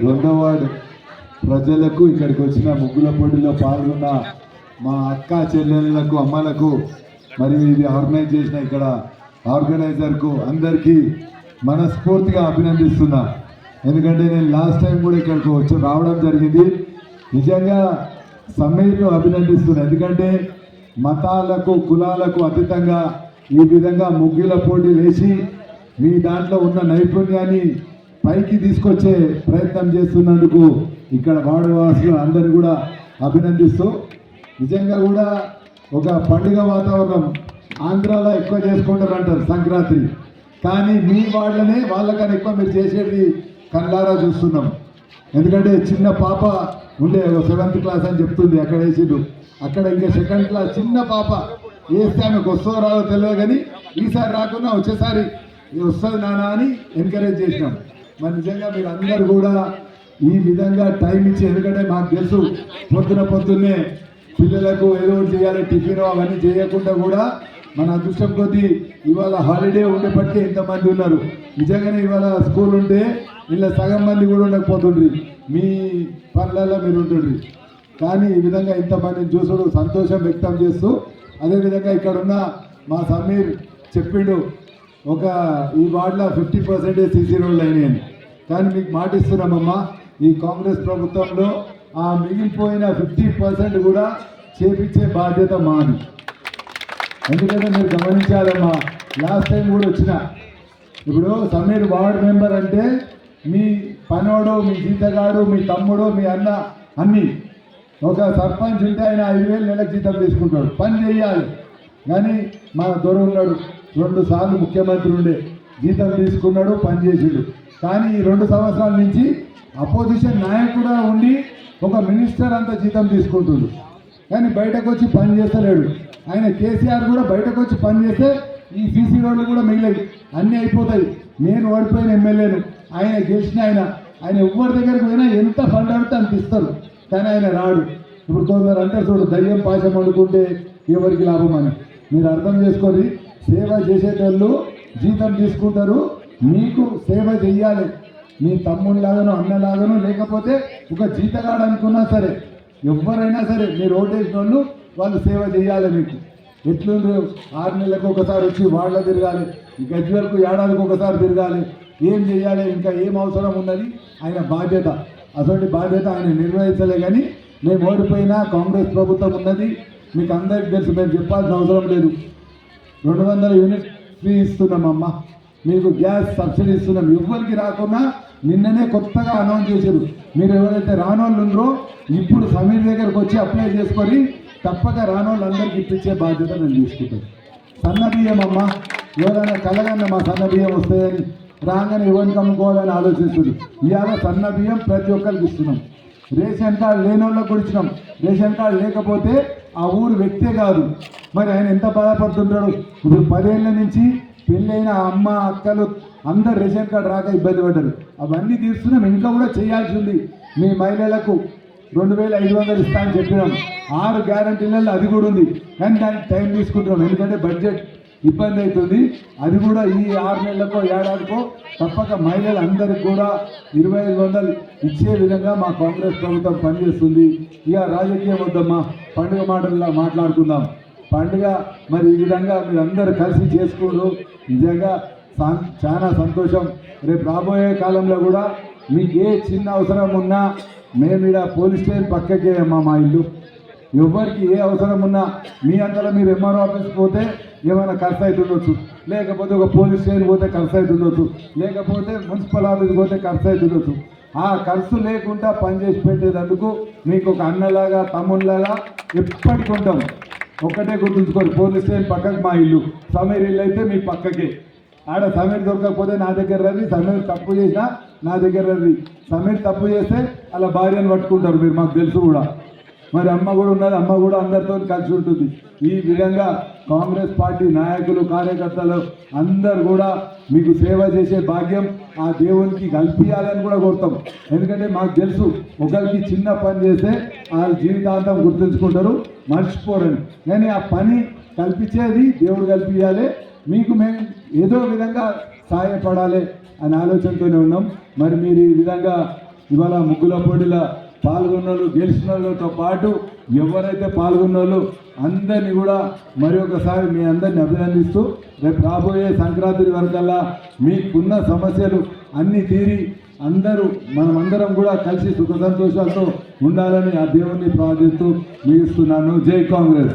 రెండో వార్డు ప్రజలకు ఇక్కడికి వచ్చిన ముగ్గుల పొడిలో పాల్గొన్న మా అక్క చెల్లెళ్ళకు అమ్మలకు మరియు ఇది ఆర్గనైజ్ చేసిన ఇక్కడ ఆర్గనైజర్కు అందరికీ మనస్ఫూర్తిగా అభినందిస్తున్నా. ఎందుకంటే నేను లాస్ట్ టైం కూడా ఇక్కడికి వచ్చి రావడం జరిగింది. నిజంగా సమీర్ను అభినందిస్తున్నా. ఎందుకంటే మతాలకు కులాలకు అతీతంగా ఈ విధంగా ముగ్గుల పోటీ వేసి మీ దాంట్లో ఉన్న నైపుణ్యాన్ని పైకి తీసుకొచ్చే ప్రయత్నం చేస్తున్నందుకు ఇక్కడ వాడవాసులు అందరూ కూడా అభినందిస్తూ నిజంగా కూడా ఒక పండుగ వాతావరణం ఆంధ్రాలో ఎక్కువ చేసుకుంటారు అంటారు సంక్రాంతి. కానీ మీ వాళ్ళనే వాళ్ళకన్నా ఎక్కువ మీరు చేసేది కళ్ళారా చూస్తున్నాం. ఎందుకంటే చిన్న పాప ఉండే సెవెంత్ క్లాస్ అని చెప్తుంది అక్కడ వేసిండు. అక్కడ ఇంకా సెకండ్ క్లాస్ చిన్న పాప వేస్తే ఆమెకు వస్తుందో రాదో తెలియదు కానీ ఈసారి రాకుండా వచ్చేసారి ఇది వస్తుంది నానా అని ఎంకరేజ్ చేసినాం. మరి నిజంగా మీరు అందరు కూడా ఈ విధంగా టైం ఇచ్చి ఎందుకంటే మాకు తెలుసు పొద్దున పొద్దున్నే పిల్లలకు ఏదో చేయాలి టిఫిన్ అవన్నీ చేయకుండా కూడా మన అదృష్టం కొద్దీ ఇవాళ హాలిడే ఉండేపటికే ఇంతమంది ఉన్నారు. నిజంగానే ఇవాళ స్కూల్ ఉంటే ఇలా సగం మంది కూడా ఉండకపోతుండ్రి. మీ పనులలో మీరు ఉంటుండ్రి. కానీ ఈ విధంగా ఇంతమందిని చూసుడు సంతోషం వ్యక్తం చేస్తూ అదేవిధంగా ఇక్కడ ఉన్న మా సమీర్ చెప్పిండు ఒక ఈ వార్డులో ఫిఫ్టీ పర్సెంటేజ్ సీసీ రోడ్లు అయినాయని. కానీ మీకు మాటిస్తున్నామమ్మా. ఈ కాంగ్రెస్ ప్రభుత్వంలో ఆ మిగిలిపోయిన ఫిఫ్టీ పర్సెంట్ కూడా చేపించే బాధ్యత మాది. ఎందుకంటే మీరు గమనించాలమ్మా లాస్ట్ టైం కూడా వచ్చిన. ఇప్పుడు సమీర్ వార్డ్ మెంబర్ అంటే మీ పనోడు మీ జీతగాడు మీ తమ్ముడు మీ అన్న అన్ని. ఒక సర్పంచ్ ఉంటే ఆయన ఐదు వేలు నెల జీతం తీసుకుంటాడు. పని చేయాలి. కానీ మన దొర ఉన్నాడు రెండు సార్లు ముఖ్యమంత్రి ఉండే. జీతం తీసుకున్నాడు పని చేసిండు. కానీ ఈ రెండు సంవత్సరాల నుంచి అపోజిషన్ నాయకుడా ఉండి ఒక మినిస్టర్ అంత జీతం తీసుకుంటుండు. కానీ బయటకు వచ్చి పని చేస్తలేడు. ఆయన కేసీఆర్ కూడా బయటకు వచ్చి పని చేస్తే ఈ సీసీ రోడ్లు కూడా మిగిలేదు అన్నీ అయిపోతాయి. నేను ఓడిపోయిన ఎమ్మెల్యేను. ఆయన గెలిచిన ఆయన. ఆయన ఎవరి దగ్గరికి పోయినా ఎంత ఫండ్ అడితే అంత ఇస్తారు. కానీ ఆయన రాడు. ఇప్పుడు కొందరు అంటారు చూడు దయ్యం పాశం వండుకుంటే ఎవరికి లాభం అని. మీరు అర్థం చేసుకొని సేవ చేసేటోళ్ళు జీతం తీసుకుంటారు. మీకు సేవ చెయ్యాలి. మీ తమ్ముళ్ళలాగానో అన్నలాగానో లేకపోతే ఒక జీతగాడు అనుకున్నా సరే ఎవరైనా సరే మీరు ఓటేసిన వాళ్ళు వాళ్ళు సేవ చేయాలి మీకు. ఎట్లుండ్రు ఆరు నెలలకు ఒకసారి వచ్చి వాళ్ళ తిరగాలి. గది గజ్జి వరకు ఏడాదికి ఒకసారి తిరగాలి. ఏం చేయాలి ఇంకా ఏం అవసరం ఉందని ఆయన బాధ్యత. అటువంటి బాధ్యత ఆయన నిర్వహించలే కానీ మేము ఓడిపోయినా కాంగ్రెస్ ప్రభుత్వం ఉన్నది. మీకు అందరికీ తెలుసు మేము చెప్పాల్సిన అవసరం లేదు. రెండు వందల యూనిట్ ఫ్రీ ఇస్తున్నామమ్మా. మీకు గ్యాస్ సబ్సిడీ ఇస్తున్నాం. ఎవ్వరికి రాకుండా నిన్ననే కొత్తగా అనౌన్స్ చేశారు. మీరు ఎవరైతే రానోళ్ళు ఉన్నారో ఇప్పుడు సమీర్ దగ్గరకు వచ్చి అప్లై చేసుకొని తప్పక రానోళ్ళు అందరికి ఇప్పించే బాధ్యత నేను తీసుకుంటాను. సన్న బియ్యం అమ్మ ఎవరైనా కలగన్న మా సన్న బియ్యం వస్తాయని రాగానే ఎవరికి కమ్ముకోవాలని ఆలోచిస్తుంది ఇవాళ సన్న బియ్యం ప్రతి ఒక్కరికి ఇస్తున్నాం. రేషన్ కార్డు లేని వాళ్ళకి కూడా ఇచ్చినాం. రేషన్ కార్డు లేకపోతే ఆ ఊరు వ్యక్తే కాదు. మరి ఆయన ఎంత బాధపడుతుంటాడు? ఇప్పుడు పదేళ్ళ నుంచి పెళ్ళైన అమ్మ అక్కలు అందరు రేషన్ కార్డు రాక ఇబ్బంది పడ్డారు. అవన్నీ తీస్తున్నాం ఇంకా కూడా చేయాల్సి ఉంది. మీ మహిళలకు రెండు వేల ఐదు వందలు ఇస్తా అని చెప్పినాం. ఆరు గ్యారంటీలలో అది కూడా ఉంది. కానీ దానికి టైం తీసుకుంటున్నాం. ఎందుకంటే బడ్జెట్ ఇబ్బంది అవుతుంది. అది కూడా ఈ ఆరు నెలలకో ఏడాదికో తప్పక మహిళలందరికీ కూడా ఇరవై ఐదు వందలు ఇచ్చే విధంగా మా కాంగ్రెస్ ప్రభుత్వం పనిచేస్తుంది. ఇక రాజకీయం వద్దమ్మా. పండుగ మాటల్లో మాట్లాడుకుందాం. పండుగ మరి ఈ విధంగా మీరు అందరూ కలిసి చేసుకోరు. నిజంగా చాలా సంతోషం. రేపు రాబోయే కాలంలో కూడా మీకు ఏ చిన్న అవసరం ఉన్నా మేము ఇక్కడ పోలీస్ స్టేషన్ పక్కకే అమ్మా మా ఇల్లు. ఎవరికి ఏ అవసరం ఉన్నా మీ అంతలో మీరు ఎంఆర్ఓ ఆఫీస్కి పోతే ఏమైనా ఖర్చు అవుతుండొచ్చు లేకపోతే ఒక పోలీస్ స్టేషన్ పోతే ఖర్చు అవుతుండొచ్చు లేకపోతే మున్సిపల్ ఆఫీస్ పోతే ఖర్చు అవుతుండొచ్చు ఆ ఖర్చు లేకుండా పనిచేసి పెట్టేటందుకు మీకు ఒక అన్నలాగా తమ్ముళ్ళలాగా ఎప్పటికి ఉంటాం. ఒక్కటే గుర్తుంచుకోరు పోలీస్ స్టేషన్ పక్కకు మా ఇల్లు. సమీర్ ఇల్లు అయితే మీ పక్కకే. ఆడ సమీర్ దొరకకపోతే నా దగ్గర రండి. సమీర్ తప్పు చేసినా నా దగ్గర రండి. సమీర్ తప్పు చేస్తే అలా భార్యను పట్టుకుంటారు మీరు మాకు తెలుసు కూడా. మరి అమ్మ కూడా ఉన్నది అమ్మ కూడా అందరితో కలిసి ఉంటుంది. ఈ విధంగా కాంగ్రెస్ పార్టీ నాయకులు కార్యకర్తలు అందరు కూడా మీకు సేవ చేసే భాగ్యం ఆ దేవునికి కల్పించాలని కూడా కోరుతాం. ఎందుకంటే మాకు తెలుసు ఒకరికి చిన్న పని చేస్తే వాళ్ళ జీవితాంతం గుర్తుంచుకుంటారు మర్చిపోరని. కానీ ఆ పని కల్పించేది దేవుడు కల్పించాలి. మీకు మేము ఏదో విధంగా సహాయపడాలి అనే ఆలోచనతోనే ఉన్నాం. మరి మీరు ఈ విధంగా ఇవాళ ముగ్గుల పోటీల పాల్గొన్న వాళ్ళు గెలిచిన వాళ్ళతో పాటు ఎవరైతే పాల్గొన్న వాళ్ళు అందరినీ కూడా మరి ఒకసారి మీ అందరిని అభినందిస్తూ రేపు రాబోయే సంక్రాంతి వరకల్లా మీకున్న సమస్యలు అన్నీ తీరి అందరూ మనమందరం కూడా కలిసి సుఖ సంతోషాలతో ఉండాలని ఆ దేవుణ్ణి ప్రార్థిస్తూ ముగిస్తున్నాను జై కాంగ్రెస్.